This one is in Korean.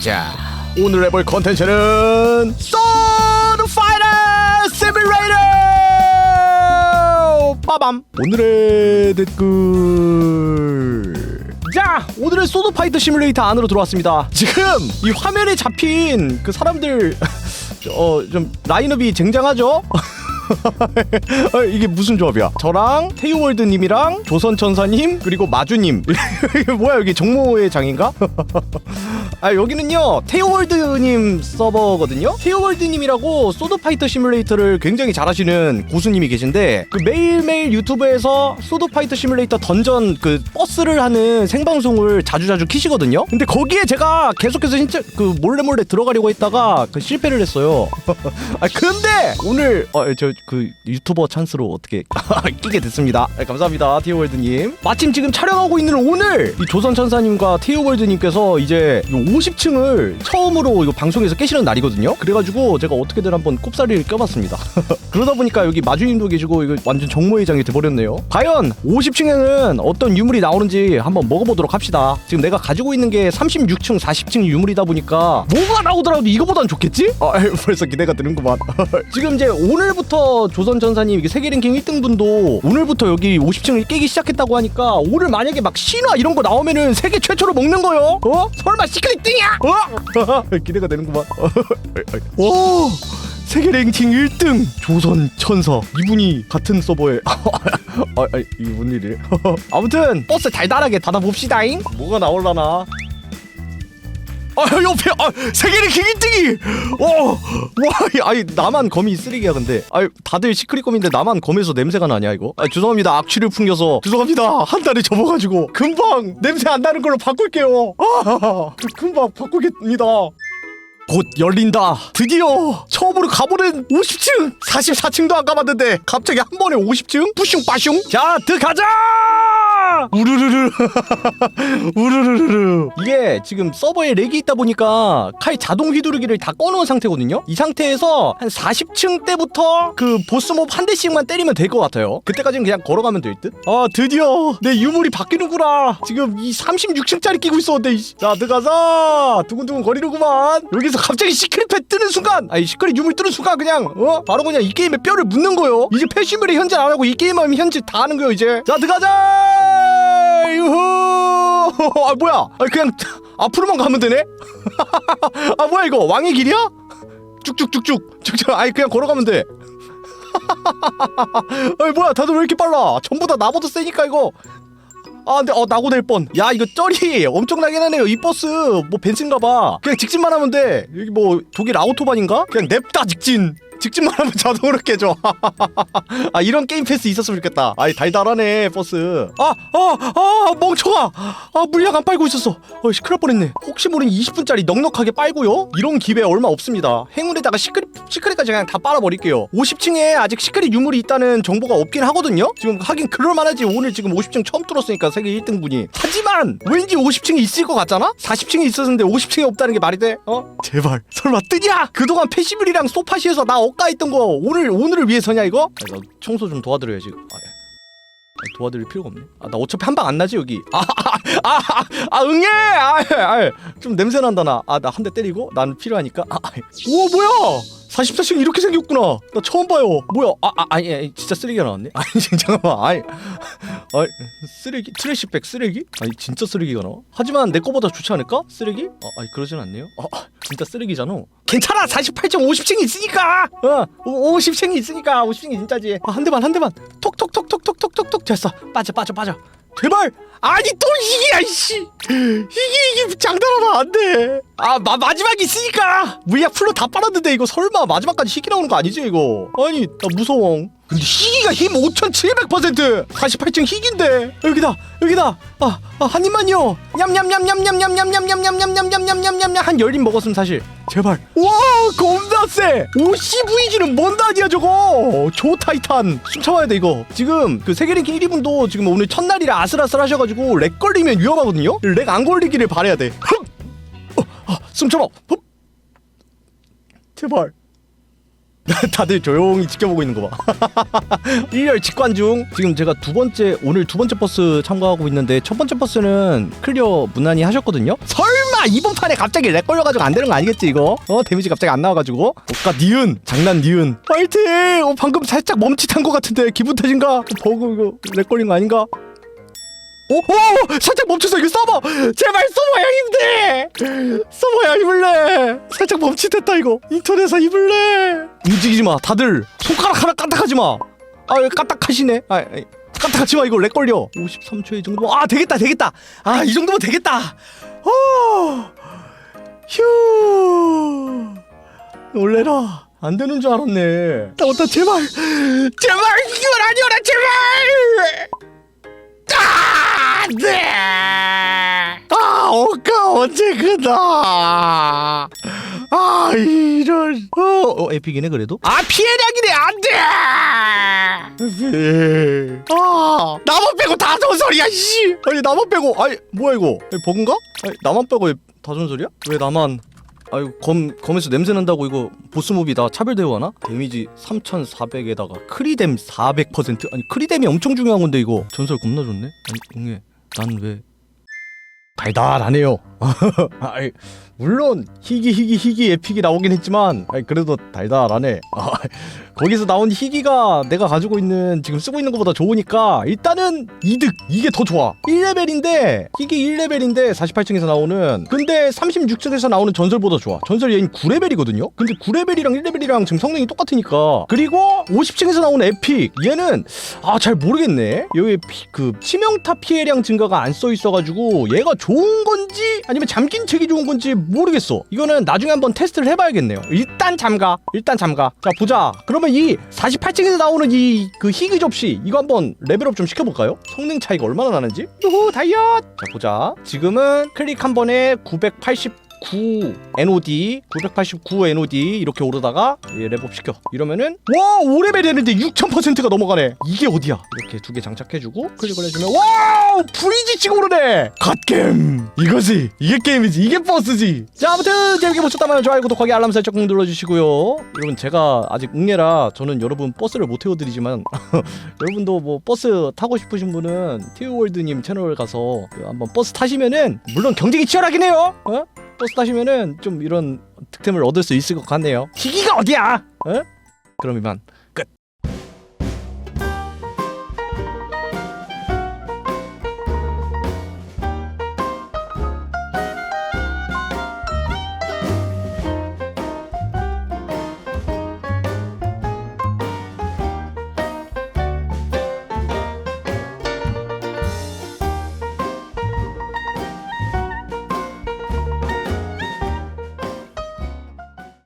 자 오늘 해볼 컨텐츠는 소드 파이터 시뮬레이터 빠밤 오늘의 댓글 자 오늘의 소드 파이터 시뮬레이터 안으로 들어왔습니다 지금 이 화면에 잡힌 그 사람들 어 좀 라인업이 쟁쟁하죠? 아, 이게 무슨 조합이야? 저랑 태유월드님이랑 조선천사님 그리고 마주님 뭐야 여기 정모의 장인가? 아 여기는요 태유월드님 서버거든요. 태유월드님이라고 소드파이터 시뮬레이터를 굉장히 잘하시는 고수님이 계신데 그 매일매일 유튜브에서 소드파이터 시뮬레이터 던전 그 버스를 하는 생방송을 자주자주 키시거든요. 근데 거기에 제가 계속해서 진짜 그 몰래 몰래 들어가려고 했다가 그 실패를 했어요. 아 근데 오늘 어, 저그 유튜버 찬스로 어떻게 끼게 됐습니다. 아, 감사합니다 티오월드님. 마침 지금 촬영하고 있는 오늘 이 조선천사님과 티오월드님께서 이제 50층을 처음으로 이거 방송에서 깨시는 날이거든요. 그래가지고 제가 어떻게든 한번 꼽사리를 껴봤습니다. 그러다 보니까 여기 마주님도 계시고 이거 완전 정모회장이 돼버렸네요. 과연 50층에는 어떤 유물이 나오는지 한번 먹어보도록 합시다. 지금 내가 가지고 있는 게 36층, 40층 유물이다 보니까 뭐가 나오더라도 이거보단 좋겠지? 아, 벌써 기대가 되는구만. 지금 이제 오늘부터 조선 전사님 세계 랭킹 1등 분도 오늘부터 여기 50층을 깨기 시작했다고 하니까 오늘 만약에 막 신화 이런 거 나오면은 세계 최초로 먹는 거요. 어? 설마 시크릿 등이야? 어? 기대가 되는구만. 오! 세계 랭킹 1등 조선 천사 이분이 같은 서버에 아, 아 이게 뭔 일이래 아무튼 버스 달달하게 닫아봅시다잉 뭐가 나올라나 아 옆에 아 세계 랭킹 1등이 어와 아니 나만 검이 쓰레기야 근데 아 다들 시크릿 검인데 나만 검에서 냄새가 나냐 이거 아 죄송합니다 악취를 풍겨서 죄송합니다 한 달에 접어가지고 금방 냄새 안 나는 걸로 바꿀게요 아 금방 바꾸겠습니다 곧 열린다. 드디어 처음으로 가보는 50층. 44층도 안 가봤는데 갑자기 한 번에 50층? 뿌슝 빠슝. 자, 들어가자. 우르르르. 우르르르. 이게 지금 서버에 렉이 있다 보니까 칼 자동 휘두르기를 다 꺼놓은 상태거든요. 이 상태에서 한 40층 때부터 그 보스몹 한 대씩만 때리면 될 것 같아요. 그때까지는 그냥 걸어가면 될 듯. 아, 드디어 내 유물이 바뀌는구나. 지금 이 36층짜리 끼고 있었는데. 자, 들어가자. 두근두근 거리는구만. 여기서 갑자기 시크릿 펫 뜨는 순간 아니 시크릿 유물 뜨는 순간 그냥 어 바로 그냥 이 게임에 뼈를 묻는 거요 이제 패시물에 현질 안 하고 이 게임 하면 현질 다 하는 거요 이제 자 들어가자 유후 아 뭐야 아 그냥 앞으로만 가면 되네 아 뭐야 이거 왕의 길이야 쭉쭉쭉쭉 쭉쭉 아니 그냥 걸어가면 돼 아니 뭐야 다들 왜 이렇게 빨라 전부 다 나보다 세니까 이거 아 근데 어 나고 될 뻔. 야 이거 쩔이 엄청나긴 하네요. 이 버스 뭐 벤츠인가봐. 그냥 직진만 하면 돼. 여기 뭐 독일 아우토반인가? 그냥 냅다 직진. 직진만 하면 자동으로 깨져. 아 이런 게임 패스 있었으면 좋겠다. 아이 달달하네 버스. 아아아 멍청아. 아 물량 안 빨고 있었어. 큰일 날 뻔했네. 혹시 모르니 20분짜리 넉넉하게 빨고요. 이런 기회 얼마 없습니다. 행운에다가 시크릿 시크릿까지 그냥 다 빨아버릴게요. 50층에 아직 시크릿 유물이 있다는 정보가 없긴 하거든요. 지금 하긴 그럴만하지. 오늘 지금 50층 처음 뚫었으니까 세계 1등 분이. 하지만 왠지 50층이 있을 것 같잖아. 40층이 있었는데 50층이 없다는 게 말이 돼? 어? 제발 설마 뜨냐? 그동안 패시블이랑 소파시에서 나 있던 거 오늘 오늘을 위해서냐 이거? 아, 나 청소 좀 도와드려야지. 아, 아, 도와드릴 필요가 없네. 아, 나 어차피 한 방 안 나지 여기. 아, 아, 아, 아, 아 응애. 아, 아, 좀 냄새 난다 나. 아, 나 한 대 때리고 난 필요하니까. 아, 아. 오 뭐야? 44층 이렇게 생겼구나. 나 처음 봐요. 뭐야? 아, 아 아니, 아니 진짜 쓰레기 나왔네. 아니 잠깐만. 아니, 아 쓰레기 트래시백 쓰레기? 아니 진짜 쓰레기가 나와. 하지만 내 거보다 좋지 않을까? 쓰레기? 아, 아니 그러진 않네요. 아, 아 진짜 쓰레기잖아. 괜찮아. 48.50층이 있으니까. 어, 50층이 있으니까 50층이 진짜지. 아, 한 대만 한 대만. 톡톡톡톡톡톡톡 됐어. 빠져 빠져 빠져. 제발. 아니 또 이게 이씨! 이게 이게 장난하면 안돼! 아 마, 마지막 있으니까! 물약 풀로 다 빨았는데 이거 설마 마지막까지 희귀 나오는 거 아니지 이거? 아니 나 무서워 근데 희귀가 힘 5700% 48층 희귀인데. 여기다 여기다. 아, 아 한 입만요. 냠냠냠냠냠냠냠냠냠냠냠냠냠냠냠냠냠 한 열입 먹었음 사실. 제발 와 겁나 세 OCVG는 뭔 단이야 저거 조 타이탄. 숨 참아야 돼 이거. 지금 그 세계 랭킹 1위 분도 지금 오늘 첫날이라 아슬아슬 하셔가지고 렉 걸리면 위험하거든요? 렉 안 걸리기를 바래야 돼. 흡! 어, 아, 숨 참아. 흡! 제발 다들 조용히 지켜보고 있는 거 봐. 1열 직관 중 지금 제가 두 번째 오늘 두 번째 버스 참가하고 있는데 첫 번째 버스는 클리어 무난히 하셨거든요. 설마 이번 판에 갑자기 렉 걸려가지고 안 되는 거 아니겠지 이거? 어 데미지 갑자기 안 나와가지고. 오까 니은 장난 니은. 파이팅! 어 방금 살짝 멈칫한 것 같은데 기분 탓인가? 버그 이거 렉 걸린 거 아닌가? 오, 오, 살짝 멈췄어. 이거 써봐. 제발 써봐야 힘내. 써봐야 힘을 내. 살짝 멈칫했다 이거. 인터넷에 힘을 내. 움직이지 마. 다들 손가락 하나 까딱하지 마. 아, 왜 까딱하시네. 아, 까딱하지 마. 이거 렉 걸려. 53초에 이 정도. 아, 되겠다, 되겠다. 아, 이 정도면 되겠다. 어, 휴. 놀래라. 안 되는 줄 알았네. 나 어따 제발, 제발 이걸 아니어라 제발. 아, 네. 아, 어까 언제 끝나? 아, 이런. 어, 어 에픽이네 그래도. 아, 피해량이네 안 돼. 아, 나만 빼고 다 좋은 소리야, 씨. 아니 나만 빼고, 아니 뭐야 이거? 버그인가? 아니 나만 빼고 왜 다 좋은 소리야? 왜 나만? 아유 검 검에서 냄새 난다고 이거 보스몹이 다 차별 대우하나? 데미지 3,400에다가 크리뎀 400% 아니 크리뎀이 엄청 중요한 건데 이거 전설 겁나 좋네. 아니 응애 난 왜 달달하네요. 아이, 물론 희귀 희귀 희귀 에픽이 나오긴 했지만 아이, 그래도 달달하네. 아, 거기서 나온 희귀가 내가 가지고 있는 지금 쓰고 있는 것보다 좋으니까 일단은 이득! 이게 더 좋아! 1레벨인데 희귀 1레벨인데 48층에서 나오는 근데 36층에서 나오는 전설보다 좋아. 전설 얘는 9레벨이거든요? 근데 9레벨이랑 1레벨이랑 지금 성능이 똑같으니까. 그리고 50층에서 나오는 에픽! 얘는 아 잘 모르겠네. 여기 피, 그 치명타 피해량 증가가 안 써 있어가지고 얘가 좋은 건지 아니면 잠긴 책이 좋은 건지 모르겠어. 이거는 나중에 한번 테스트를 해봐야겠네요. 일단 잠가. 일단 잠가. 자 보자. 그러면 이 48층에서 나오는 이 그 희귀 접시 이거 한번 레벨업 좀 시켜볼까요? 성능 차이가 얼마나 나는지? 요호 다이어트 자 보자. 지금은 클릭 한 번에 989 NOD 989 NOD 이렇게 오르다가 예, 랩업 시켜. 이러면은 와 5레벨 되는데 6000%가 넘어가네. 이게 어디야? 이렇게 두 개 장착해주고 클릭을 해주면 와우! 브리지 치고 오르네. 갓겜 이거지. 이게 게임이지. 이게 버스지. 자 아무튼 재밌게 보셨다면 좋아요 구독하기 알람 설정 꼭 눌러주시고요. 여러분 제가 아직 응애라 저는 여러분 버스를 못 태워드리지만 여러분도 뭐 버스 타고 싶으신 분은 티오월드님 채널 가서 그 한번 버스 타시면은 물론 경쟁이 치열하긴 해요. 어? 버스 타시면은 좀 이런 득템을 얻을 수 있을 것 같네요. 기기가 어디야? 어? 그럼 이만